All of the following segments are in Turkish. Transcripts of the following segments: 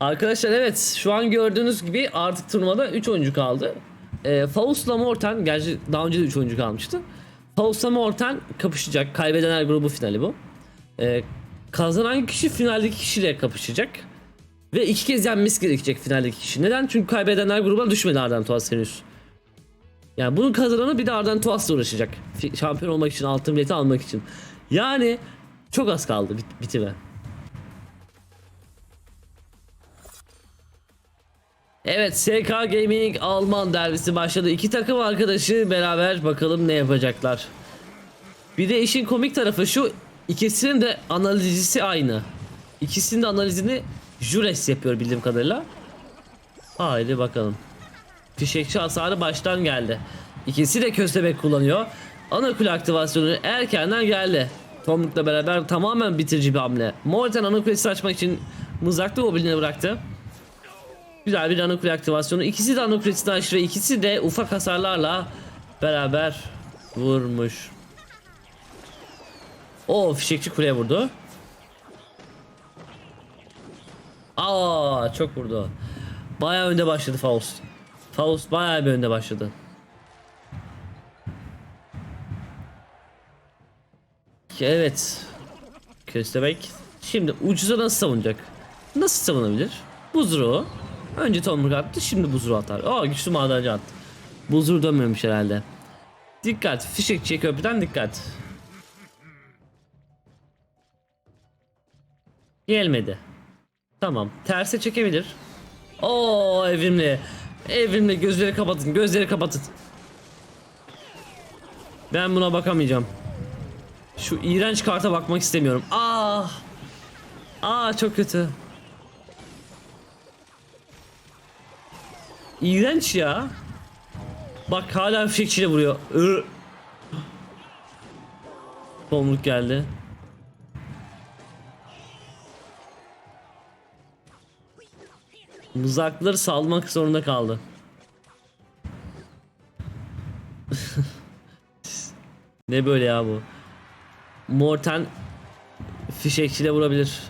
Arkadaşlar evet şu an gördüğünüz gibi artık turnuvada 3 oyuncu kaldı. E, Faust'la Morten gerçi daha önce de 3 oyuncu kalmıştı. Faust'la Morten kapışacak. Kaybedenler grubu finali bu. E, kazanan kişi finaldeki kişiyle kapışacak. Ve iki kez yenmesi gerekecek finaldeki kişi. Neden? Çünkü kaybedenler grubuna düşmedi Arden Tuas henüz. Yani bunun kazananı bir de Arden Tuas'la uğraşacak. Şampiyon olmak için, altın bileti almak için. Yani çok az kaldı bit- bitime. Evet SK Gaming Alman derbisi başladı. İki takım arkadaşı beraber bakalım ne yapacaklar. Bir de işin komik tarafı şu ikisinin de analizcisi aynı. İkisinin de analizini Jures yapıyor bildiğim kadarıyla. Haydi bakalım. Fişekçi hasarı baştan geldi. İkisi de köstebek kullanıyor. Ana kule aktivasyonu erkenden geldi. Tomruk'la beraber tamamen bitirici bir hamle. Morten ana kulesi açmak için mızraklı goblini bıraktı. Güzel bir kule aktivasyonu. İkisi de açtı ve ikisi de ufak hasarlarla beraber vurmuş. O fişekçi kuleye vurdu. Aa çok vurdu. Bayağı önde başladı Faust. Faust bayağı bir önde başladı. Evet. Köstebek. Şimdi ucuza nasıl savunacak? Nasıl savunabilir? Buzruğu. Önce tomruk attı şimdi buzruğu atar. Aa güçlü madenci attı. Buzruğu dönmemiş herhalde. Dikkat. Fişekçiye köprüden dikkat. Gelmedi. Tamam. Terse çekebilir. Oo evrimli. Evrimli gözleri kapatın. Gözleri kapatın. Ben buna bakamayacağım. Şu iğrenç karta bakmak istemiyorum. Ah. Aa çok kötü. İğrenç ya. Bak hala fişekçiyle vuruyor. Ür. Tomruk geldi. Mızrakları salmak zorunda kaldı. ne böyle ya bu? Morten fişekçiyle vurabilir.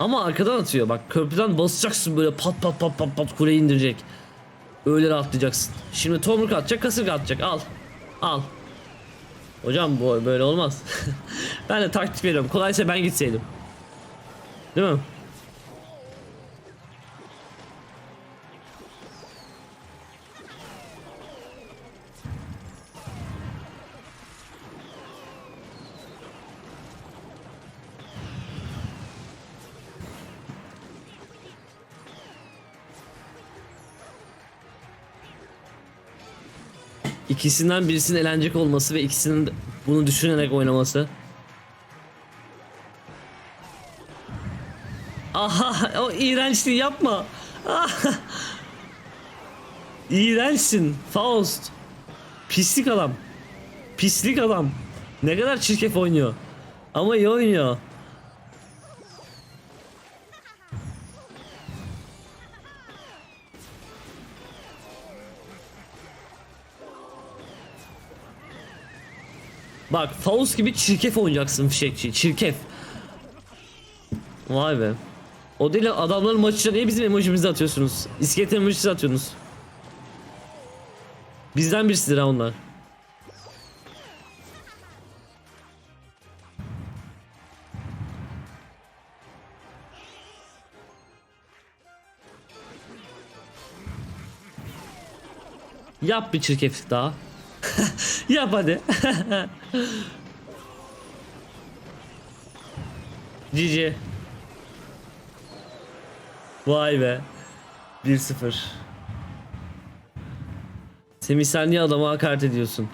Ama arkadan atıyor bak köprüden basacaksın böyle pat pat pat pat pat kuleyi indirecek. Öyle rahatlayacaksın. Şimdi tomruk atacak kasırga atacak al. Al. Hocam bu böyle olmaz. ben de taktik veriyorum. Kolaysa ben gitseydim. Değil mi? İkisinden birisinin elenecek olması ve ikisinin bunu düşünerek oynaması. Aha o iğrençliği yapma. Ah. İğrençsin Faust. Pislik adam. Pislik adam. Ne kadar çirkef oynuyor. Ama iyi oynuyor. Bak Faust gibi çirkef oynayacaksın fişekçi. Çirkef. Vay be. O değil adamların maçına niye bizim emojimizi atıyorsunuz? İskelet emojisi atıyorsunuz. Bizden birisidir ha onlar. Yap bir çirkeflik daha. Yap hadi. Cici. Vay be. 1-0. Semih sen niye adama hakaret ediyorsun?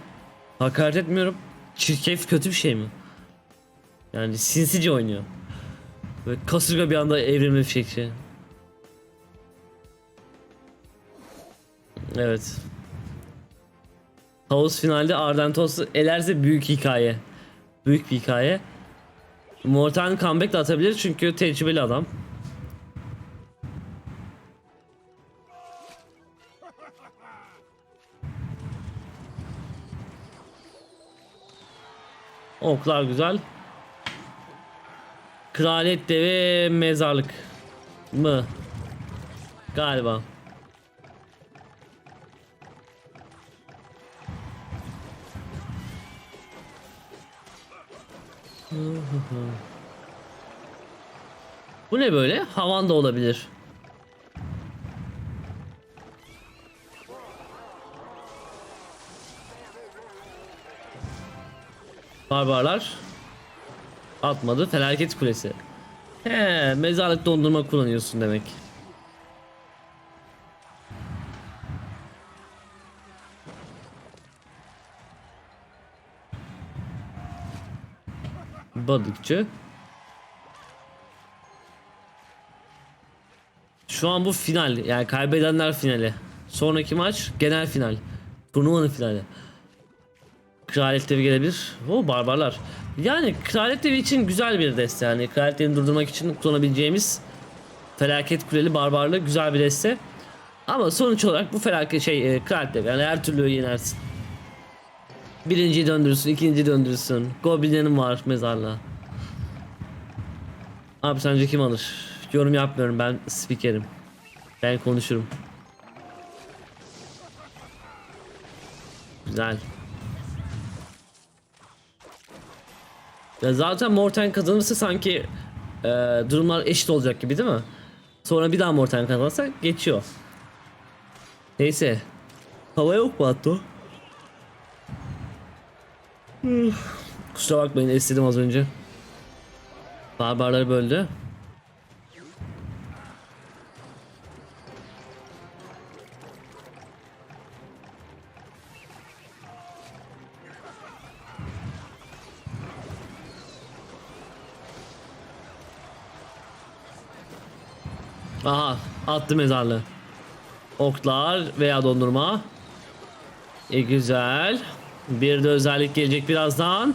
Hakaret etmiyorum. Çirkef kötü bir şey mi? Yani sinsice oynuyor. Böyle kasırga bir anda evrilme fişekçi. Evet. Havuz finalde Ardentos'u elerse büyük hikaye. Büyük bir hikaye. Mortan comeback de atabilir çünkü tecrübeli adam. Oklar güzel. Kraliyet devi mezarlık mı? Galiba. Bu ne böyle? Havan da olabilir. Barbarlar atmadı. Felaket kulesi. He, mezarlık dondurma kullanıyorsun demek. Balıkçı. Şu an bu final yani kaybedenler finali. Sonraki maç genel final. Turnuvanın finali. Kraliyet devi gelebilir. O barbarlar. Yani kraliyet devi için güzel bir deste yani. Kraliyet devini durdurmak için kullanabileceğimiz felaket kuleli barbarlı güzel bir deste. Ama sonuç olarak bu felaket şey e, kraliyet devi yani her türlü yenersin. Birinciyi döndürürsün, ikinciyi döndürürsün. Goblin'in var mezarla. Abi sence kim alır? Yorum yapmıyorum ben spikerim. Ben konuşurum. Güzel. Ya zaten Morten kazanırsa sanki e, durumlar eşit olacak gibi değil mi? Sonra bir daha Morten kazanırsa geçiyor. Neyse. Hava yok mu Atto? Kusura bakmayın istedim az önce. Barbarları böldü. Aha attı mezarlı. Oklar veya dondurma. E güzel. Bir de özellik gelecek birazdan.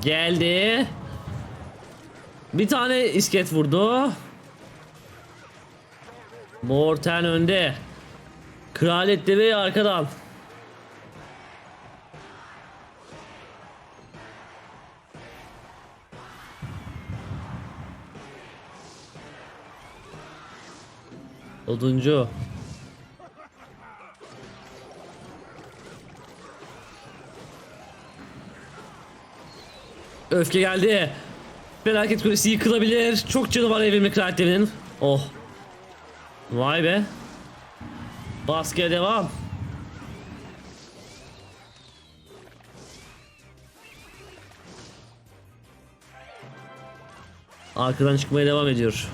Geldi. Bir tane isket vurdu. Morten önde. Kraliyet deveyi arkadan. Oduncu. Öfke geldi. Felaket kulesi yıkılabilir. Çok canı var evrimli karakterinin. Oh. Vay be. Baskıya devam. Arkadan çıkmaya devam ediyor.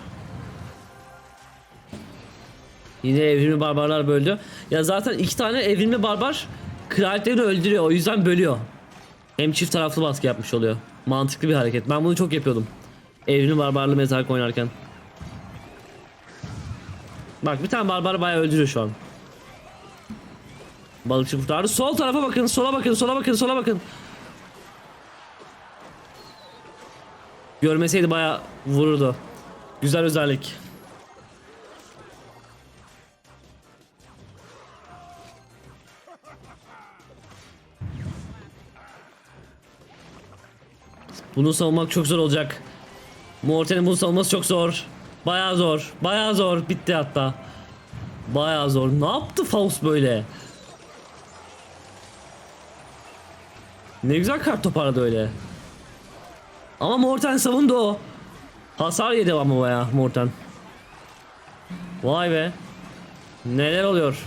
Yine evrimli barbarlar böldü. Ya zaten iki tane evrimli barbar kraliyetlerini öldürüyor. O yüzden bölüyor. Hem çift taraflı baskı yapmış oluyor. Mantıklı bir hareket. Ben bunu çok yapıyordum. Evrimli barbarlı mezarlık oynarken. Bak bir tane barbar bayağı öldürüyor şu an. Balıkçı kurtardı. Sol tarafa bakın, sola bakın, sola bakın, sola bakın. Görmeseydi bayağı vururdu. Güzel özellik. Bunu savunmak çok zor olacak. Morten'in bunu savunması çok zor. Bayağı zor. Bayağı zor. Bitti hatta. Bayağı zor. Ne yaptı Faust böyle? Ne güzel kart toparladı öyle. Ama Morten savundu o. Hasar yedi ama bayağı Morten. Vay be. Neler oluyor?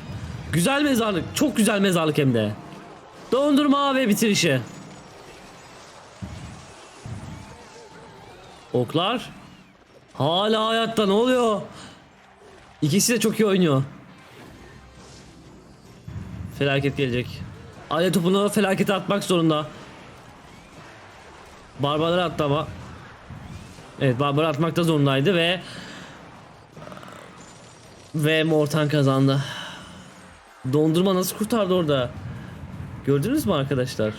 Güzel mezarlık. Çok güzel mezarlık hem de. Dondurma ve bitirişi. Oklar. Hala hayatta ne oluyor? İkisi de çok iyi oynuyor. Felaket gelecek. Ale topunu felakete atmak zorunda. Barbarları attı ama. Evet Barbarı atmakta zorundaydı ve ve Mortan kazandı. Dondurma nasıl kurtardı orada? Gördünüz mü arkadaşlar?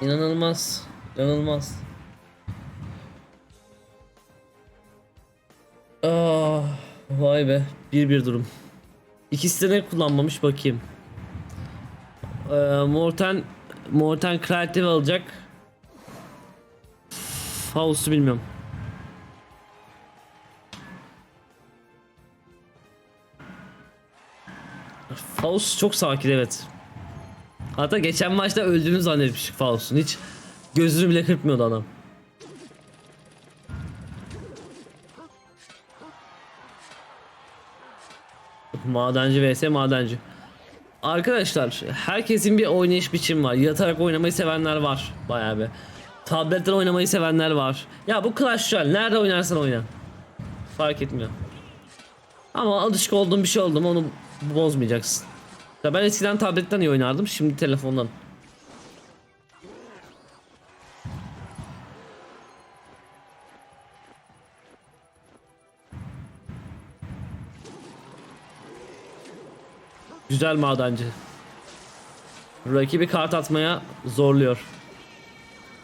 İnanılmaz. İnanılmaz. Ah, vay be. Bir bir durum. İkisi de ne kullanmamış bakayım. Ee, Morten Morten Kreatif alacak. Faust'u bilmiyorum. Faust çok sakin evet. Hatta geçen maçta öldüğünü zannetmiştik Faust'un. Hiç gözünü bile kırpmıyordu adam. Madenci vs madenci. Arkadaşlar herkesin bir oynayış biçimi var. Yatarak oynamayı sevenler var bayağı bir. Tabletten oynamayı sevenler var. Ya bu Clash Royale nerede oynarsan oyna. Fark etmiyor. Ama alışık olduğum bir şey oldu mu onu bozmayacaksın. Ya ben eskiden tabletten iyi oynardım şimdi telefondan. Güzel madenci. Rakibi kart atmaya zorluyor.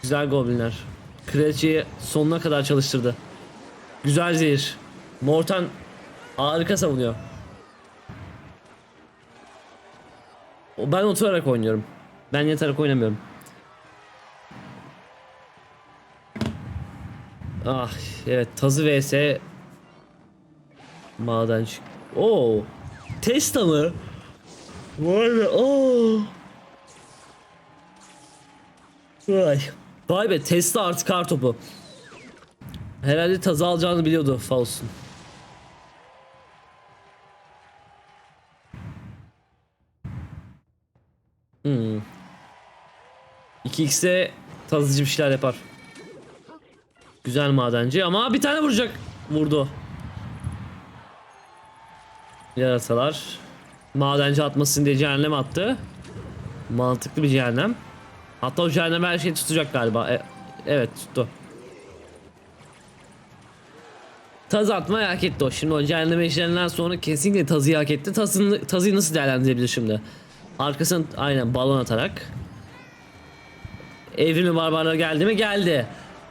Güzel goblinler. Kraliçeyi sonuna kadar çalıştırdı. Güzel zehir. Mortan harika savunuyor. Ben oturarak oynuyorum. Ben yatarak oynamıyorum. Ah evet tazı vs madenci. Oo. Testa mı? Vay be. Oo. Vay. Vay be Tesla artı kar topu. Herhalde tazı alacağını biliyordu Faust'un. Hmm. 2x'e tazıcı bir şeyler yapar. Güzel madenci ama bir tane vuracak. Vurdu. Yarasalar. Madenci atmasın diye cehennem attı. Mantıklı bir cehennem. Hatta o cehennem her şeyi tutacak galiba. E- evet tuttu. Taz atmayı hak etti o. Şimdi o cehennem işlerinden sonra kesinlikle tazıyı hak etti. Tazını, tazıyı nasıl değerlendirebilir şimdi? Arkasını aynen balon atarak. Evrimi barbarlar geldi mi? Geldi.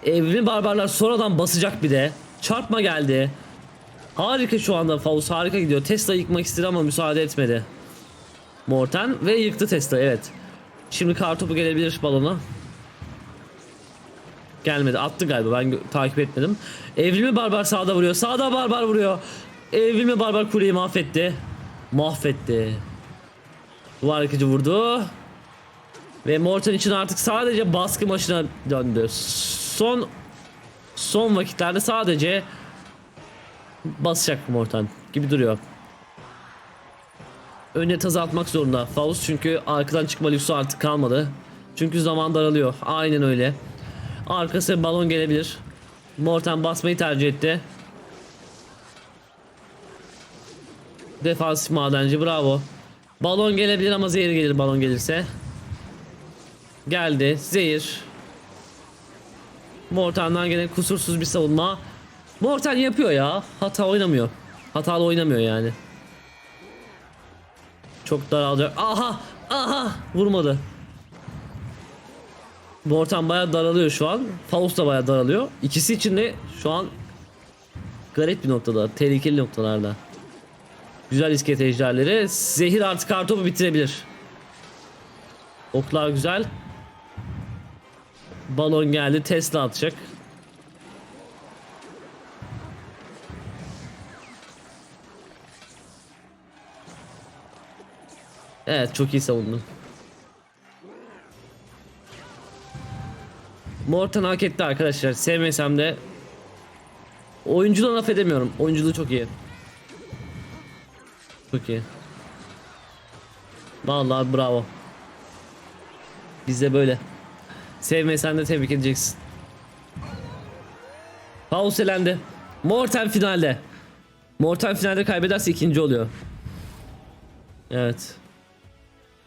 Evrimi barbarlar sonradan basacak bir de. Çarpma geldi. Harika şu anda Faust harika gidiyor. Tesla yıkmak istedi ama müsaade etmedi. Morten ve yıktı Tesla evet. Şimdi kartopu gelebilir balona. Gelmedi attı galiba ben takip etmedim. Evrimi barbar sağda vuruyor. Sağda barbar vuruyor. Evrimi barbar kuleyi mahvetti. Mahvetti. Duvar yıkıcı vurdu. Ve Morten için artık sadece baskı maçına döndü. Son son vakitlerde sadece basacak Mortan gibi duruyor. Öne tazı atmak zorunda Faust çünkü arkadan çıkma lüksü artık kalmadı. Çünkü zaman daralıyor. Aynen öyle. Arkası balon gelebilir. Mortan basmayı tercih etti. Defansif madenci bravo. Balon gelebilir ama zehir gelir balon gelirse. Geldi zehir. Mortan'dan gene kusursuz bir savunma. Mortan yapıyor ya. Hata oynamıyor. Hatalı oynamıyor yani. Çok daralacak. Aha! Aha! Vurmadı. Mortan bayağı daralıyor şu an. Faust da bayağı daralıyor. İkisi için de şu an garip bir noktada. Tehlikeli noktalarda. Güzel iskelet ejderleri. Zehir artı kartopu bitirebilir. Oklar güzel. Balon geldi. Tesla atacak. Evet çok iyi savundun. Morton hak etti arkadaşlar. Sevmesem de oyunculuğunu laf edemiyorum. Oyunculuğu çok iyi. Çok iyi. Vallahi bravo. Bizde böyle. Sevmesen de tebrik edeceksin. Paus elendi. Morten finalde. Morten finalde kaybederse ikinci oluyor. Evet.